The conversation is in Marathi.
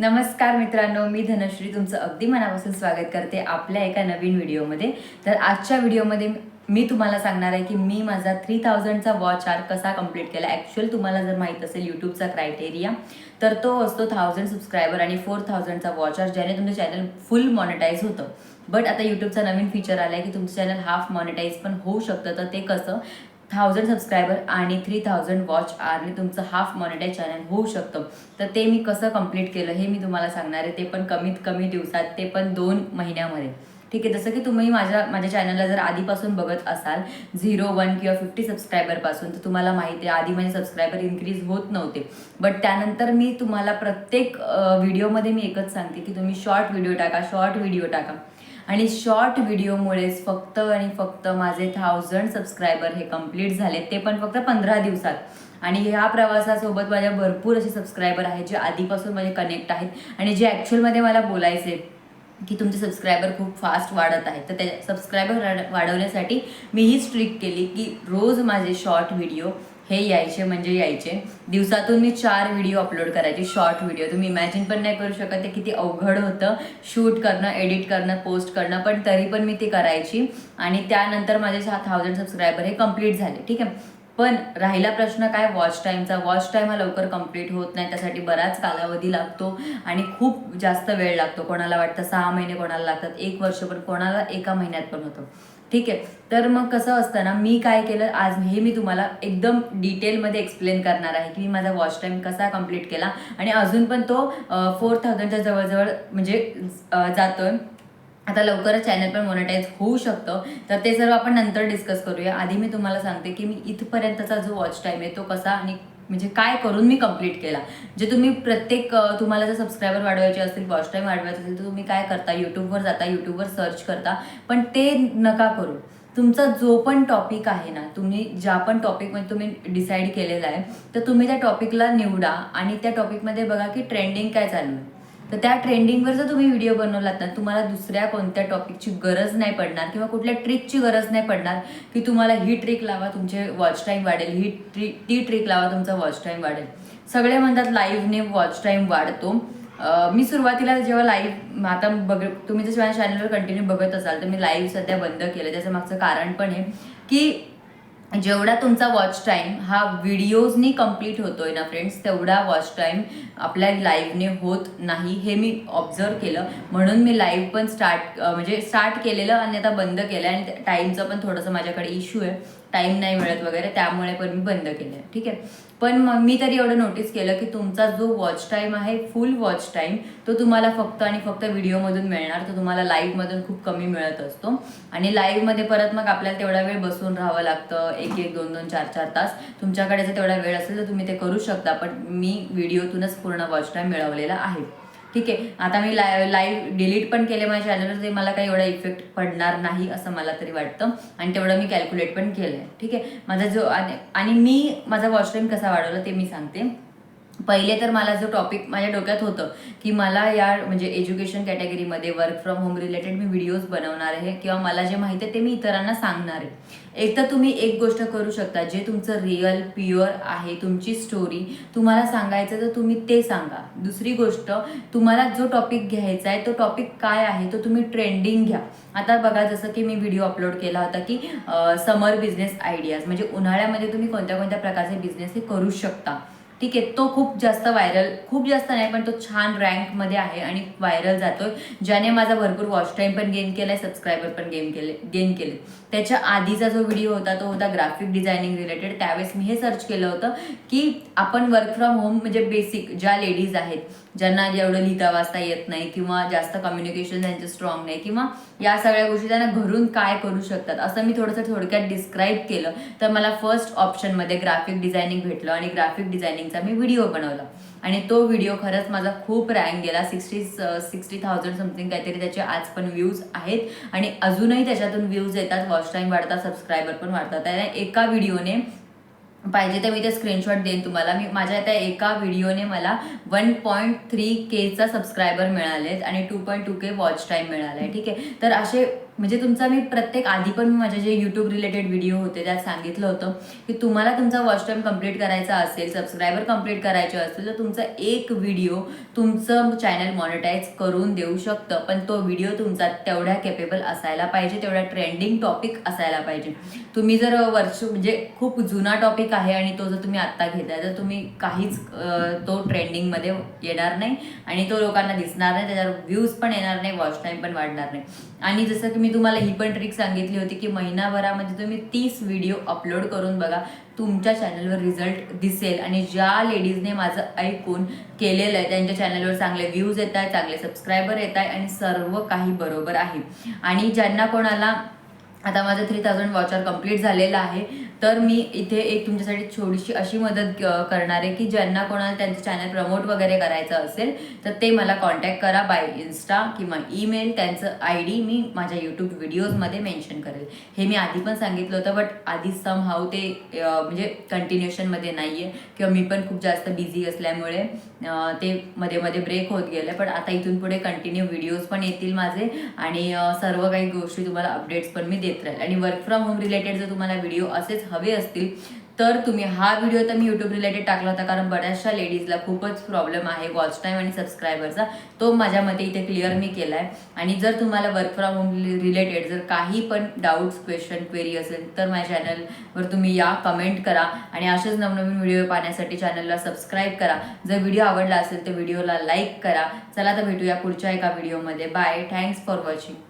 नमस्कार मित्रांनो मी धनश्री तुमचं अगदी मनापासून स्वागत करते आपल्या एका नवीन व्हिडिओमध्ये. तर आजच्या व्हिडिओमध्ये मी तुम्हाला सांगणार आहे की मी माझा थ्री थाउजंडचा वॉच आर कसा कंप्लीट केला. ॲक्च्युअल तुम्हाला जर माहीत असेल यूट्यूबचा क्रायटेरिया तर तो असतो थाउजंड सबस्क्रायबर आणि फोर थाउजंडचा वॉच आर ज्याने तुमचं चॅनल फुल मॉनिटाईज होतं. बट आता यूट्यूबचा नवीन फीचर आला आहे की तुमचं चॅनल हाफ मॉनिटाईज पण होऊ शकतं. तर ते कसं? थाउजंड सबस्क्रायबर आणि थ्री थाउजंड वॉच आरने तुमचं हाफ मॉनिटाईज चॅनल होऊ शकतं. तर ते मी कसं कंप्लीट केलं हे मी तुम्हाला सांगणार आहे. ते पण कमीत कमी दिवसात ते पण दोन महिन्यामध्ये. ठीक आहे जसं की तुम्ही माझ्या माझ्या चॅनलला जर आधीपासून बघत असाल झिरो वन किंवा फिफ्टी सबस्क्रायबरपासून तर तुम्हाला माहिती आहे आधी माझे सबस्क्रायबर इन्क्रीज होत नव्हते. बट त्यानंतर मी तुम्हाला प्रत्येक व्हिडिओमध्ये मी एकच सांगते की तुम्ही शॉर्ट व्हिडिओ टाका शॉर्ट व्हिडिओ टाका. आणि शॉर्ट व्हिडिओमुळेच फक्त आणि फक्त माझे थाउजंड सबस्क्रायबर हे कंप्लीट झाले ते पण फक्त पंधरा दिवसात. आणि ह्या प्रवासासोबत माझ्या भरपूर असे सबस्क्रायबर आहेत जे आधीपासून माझे कनेक्ट आहेत आणि जे ॲक्च्युअलमध्ये मला बोलायचे की तुमचे सबस्क्रायबर खूप फास्ट वाढत आहेत. तर त्या सबस्क्रायबर वाढवण्यासाठी मी ही स्ट्रिक केली की रोज माझे शॉर्ट व्हिडिओ हे यायचे म्हणजे यायचे. दिवसातून मी चार व्हिडिओ अपलोड करायचे शॉर्ट व्हिडिओ तुम्ही इमॅजिन पण नाही करू शकत ते किती अवघड होतं. शूट करणं एडिट करणं पोस्ट करणं पण तरी पण मी ते करायची. आणि त्यानंतर माझे थाउजंड सबस्क्रायबर हे कंप्लीट झाले ठीक आहे? पण राहिला प्रश्न काय? वॉच टाईमचा वॉच टाईम हा लवकर कंप्लीट होत नाही त्यासाठी बराच कालावधी लागतो आणि खूप जास्त वेळ लागतो. कोणाला वाटतं सहा महिने कोणाला लागतात? एक वर्ष पण कोणाला? एका महिन्यात पण होतं. ठीक आहे. तर मग कसं असतं ना मी काय केलं आज हे मी तुम्हाला एकदम डिटेलमध्ये एक्सप्लेन करणार आहे की मी माझा वॉच टाईम कसा कंप्लीट केला आणि अजून पण तो फोर थाउजंडच्या जवळजवळ म्हणजे जातोय. आता लवकरच चॅनल पण मोनेटाईज होऊ शकतं. तर ते सर्व आपण नंतर डिस्कस करूया. आधी मी तुम्हाला सांगते की मी इथपर्यंतचा जो वॉच टाईम आहे तो कसा आणि म्हणजे काय करून मी कंप्लीट केला. जे तुम्ही प्रत्येक तुम्हाला जर सबस्क्रायबर वाढवायचे असतील वॉच टाईम वाढवायचे असेल तर तुम्ही काय करता? यूट्यूबवर जाता यूट्यूबवर सर्च करता पण ते नका करू. तुमचा जो पण टॉपिक आहे ना तुम्ही ज्या पण टॉपिकमध्ये तुम्ही डिसाईड केलेला आहे तर तुम्ही त्या टॉपिकला निवडा आणि त्या टॉपिकमध्ये बघा की ट्रेंडिंग काय चालू आहे. तर त्या ट्रेंडिंगवर जर तुम्ही व्हिडिओ बनवलात ना तुम्हाला दुसऱ्या कोणत्या टॉपिकची गरज नाही पडणार किंवा कुठल्या ट्रिकची गरज नाही पडणार की तुम्हाला ही ट्रिक लावा तुमचे वॉच टाईम वाढेल ही ट्री ती ट्रिक लावा तुमचा वॉच टाईम वाढेल. सगळे म्हणतात लाईव्हने वॉच टाईम वाढतो. मी सुरुवातीला जेव्हा लाईव्ह आता बघ तुम्ही जर माझ्या चॅनलवर कंटिन्यू बघत असाल तर मी लाईव्ह सध्या बंद केलं त्याचं मागचं कारण पण आहे की जेवढा तुमचा वॉच टाईम हा व्हिडिओजनी कंप्लीट आहे ना फ्रेंड्स तेवढा वॉच टाईम आपल्या लाईव्हने होत नाही हे मी ऑब्झर्व केलं. म्हणून मी लाईव्ह पण स्टार्ट म्हणजे स्टार्ट केलेलं आणि आता बंद केलं आणि टाईमचं पण थोडंसं माझ्याकडे इश्यू आहे. टाईम नाही मिळत वगैरे त्यामुळे पण मी बंद केलं आहे ठीक आहे? पण मग मी तरी एवढं नोटीस केलं की तुमचा जो वॉच टाईम आहे फुल वॉच टाईम तो तुम्हाला फक्त आणि फक्त व्हिडिओमधून मिळणार. तो तुम्हाला लाईव्हमधून खूप कमी मिळत असतो. आणि लाईव्हमध्ये परत मग आपल्याला तेवढा वेळ बसून राहावं लागतं. एक एक दोन दोन चार चार तास. तुमच्याकडे जर तेवढा वेळ असेल तर तुम्ही ते करू शकता. पण मी व्हिडिओतूनच पूर्ण वॉच टाईम मिळवलेला आहे. ठीक आहे. आता मी लाय लाईव्ह डिलीट पण केले माझ्या चॅनलवर ते मला काही एवढा इफेक्ट पडणार नाही असं मला तरी वाटतं. आणि तेवढं मी कॅल्क्युलेट पण केलं आहे ठीक आहे. माझा जो आणि मी माझा वॉच टाईम कसा वाढवला ते मी सांगते. पहिले तर मला जो टॉपिक माझ्या डोक्यात होतं की मला या म्हणजे एज्युकेशन कॅटेगरीमध्ये वर्क फ्रॉम होम रिलेटेड मी व्हिडिओज बनवणार आहे किंवा मला जे माहिती आहे ते मी इतरांना सांगणार आहे. एक तर तुम्ही एक गोष्ट करू शकता जे तुमचं रिअल प्युअर आहे तुमची स्टोरी तुम्हाला सांगायचं तर तुम्ही ते सांगा. दुसरी गोष्ट तुम्हाला जो टॉपिक घ्यायचा आहे तो टॉपिक काय आहे तो तुम्ही ट्रेंडिंग घ्या. आता बघा जसं की मी व्हिडिओ अपलोड केला होता की समर बिझनेस आयडियाज म्हणजे उन्हाळ्यामध्ये तुम्ही कोणत्या कोणत्या प्रकारचे बिझनेस हे करू शकता. ठीक आहे तो खूप जास्त व्हायरल खूप जास्त नाही पण तो छान रँकमध्ये आहे आणि व्हायरल जातोय. ज्याने माझा भरपूर वॉच टाईम पण गेन केलाय सबस्क्रायबर पण गेन केले गेन केले. त्याच्या आधीचा जो व्हिडिओ होता तो होता ग्राफिक डिझायनिंग रिलेटेड त्यावेळेस मी हे सर्च केलं होतं की आपण वर्क फ्रॉम होम म्हणजे बेसिक ज्या लेडीज आहेत ज्यांना एवढं लिहिता वाचता येत नाही किंवा जास्त कम्युनिकेशन त्यांचं स्ट्रॉंग नाही किंवा या सगळ्या गोष्टी त्यांना घरून काय करू शकतात असं मी थोडंसं थोडक्यात डिस्क्राईब केलं. तर मला फर्स्ट ऑप्शनमध्ये ग्राफिक डिझायनिंग भेटलं आणि ग्राफिक डिझायनिंगचा मी व्हिडिओ बनवला. आणि तो व्हिडिओ खरंच माझा खूप रँक गेला. सिक्स्टी सिक्स्टी थाउजंड समथिंग काहीतरी त्याचे आज पण व्ह्यूज आहेत. आणि अजूनही त्याच्यातून व्ह्यूज येतात. वॉच टाईम वाढतात सबस्क्रायबर पण वाढतात. त्याने एका व्हिडिओने पाहिजे तर मी ते स्क्रीनशॉट देईन तुम्हाला. मी माझ्या त्या एका व्हिडिओने मला वन पॉईंट थ्री केचा सबस्क्रायबर मिळालेत आणि two point two K watch time मिळाला आहे ठीक आहे? तर असे म्हणजे तुमचा मी प्रत्येक आधी पण मी माझे जे यूट्यूब रिलेटेड व्हिडिओ होते त्यात सांगितलं होतं की तुम्हाला तुमचा वॉच टाईम कंप्लीट करायचा असेल सबस्क्रायबर कंप्लीट करायचे असेल तर तुमचा एक व्हिडिओ तुमचं चॅनल मॉनिटाईज करून देऊ शकतं. पण तो व्हिडिओ तुमचा तेवढ्या केपेबल असायला पाहिजे तेवढा ट्रेंडिंग टॉपिक असायला पाहिजे. तुम्ही जर वर्ष म्हणजे खूप जुना टॉपिक आहे आणि तो जर तुम्ही आत्ता घेताय तर तुम्ही काहीच तो ट्रेंडिंगमध्ये येणार नाही आणि तो लोकांना दिसणार नाही त्याच्यावर व्ह्यूज पण येणार नाही वॉच टाईम पण वाढणार नाही. आणि जसं की मी मी तुम्हाला ही पण ट्रिक सांगितली होती की महिनाभरामध्ये तुम्ही तीस व्हिडिओ अपलोड करून बघा. तुमच्या चॅनलवर रिझल्ट दिसेल. आणि ज्या लेडीजने माझं ऐकून केलेलं आहे त्यांच्या चॅनलवर चांगले व्ह्यूज येत आहेत चांगले सबस्क्रायबर येत आहे आणि सर्व काही बरोबर आहे. आणि ज्यांना कोणाला आता माझं थ्री थाउजंड वॉचर कंप्लीट झालेलं आहे. तर मी इथे एक तुमच्यासाठी छोटीशी अशी मदत करणार आहे की ज्यांना कोणाला त्यांचं चॅनल प्रमोट वगैरे करायचं असेल तर ते मला कॉन्टॅक्ट करा बाय इन्स्टा किंवा ईमेल त्यांचं आय डी मी माझ्या यूट्यूब व्हिडिओजमध्ये मेन्शन करेल. हे मी आधी पण सांगितलं होतं बट आधी सम हाऊ ते म्हणजे कंटिन्युएशनमध्ये नाही आहे किंवा मी पण खूप जास्त बिझी असल्यामुळे ते मध्ये मध्ये ब्रेक होत गेलं. पण आता इथून पुढे कंटिन्यू व्हिडिओज पण येतील माझे आणि सर्व काही गोष्टी तुम्हाला अपडेट्स पण मी येत राहील. आणि वर्क फ्रॉम होम रिलेटेड जर तुम्हाला व्हिडिओ असेच हवे असतील तर तुम्ही हा व्हिडिओ तर मी यूट्यूब रिलेटेड टाकला होता कारण बऱ्याचशा लेडीजला खूपच प्रॉब्लेम आहे वॉच टाईम आणि सबस्क्रायबरचा तो माझ्या मते इथे क्लिअर मी केला आहे आणि जर तुम्हाला वर्क फ्रॉम होम रिलेटेड जर काही पण डाऊट्स क्वेश्चन क्वेरी असेल तर माझ्या चॅनलवर तुम्ही या कमेंट करा. आणि असेच नवनवीन व्हिडिओ पाहण्यासाठी चॅनलला सबस्क्राईब करा. जर व्हिडिओ आवडला असेल तर व्हिडिओला लाईक करा. चला तर भेटूया पुढच्या एका व्हिडिओमध्ये बाय थँक्स फॉर वॉचिंग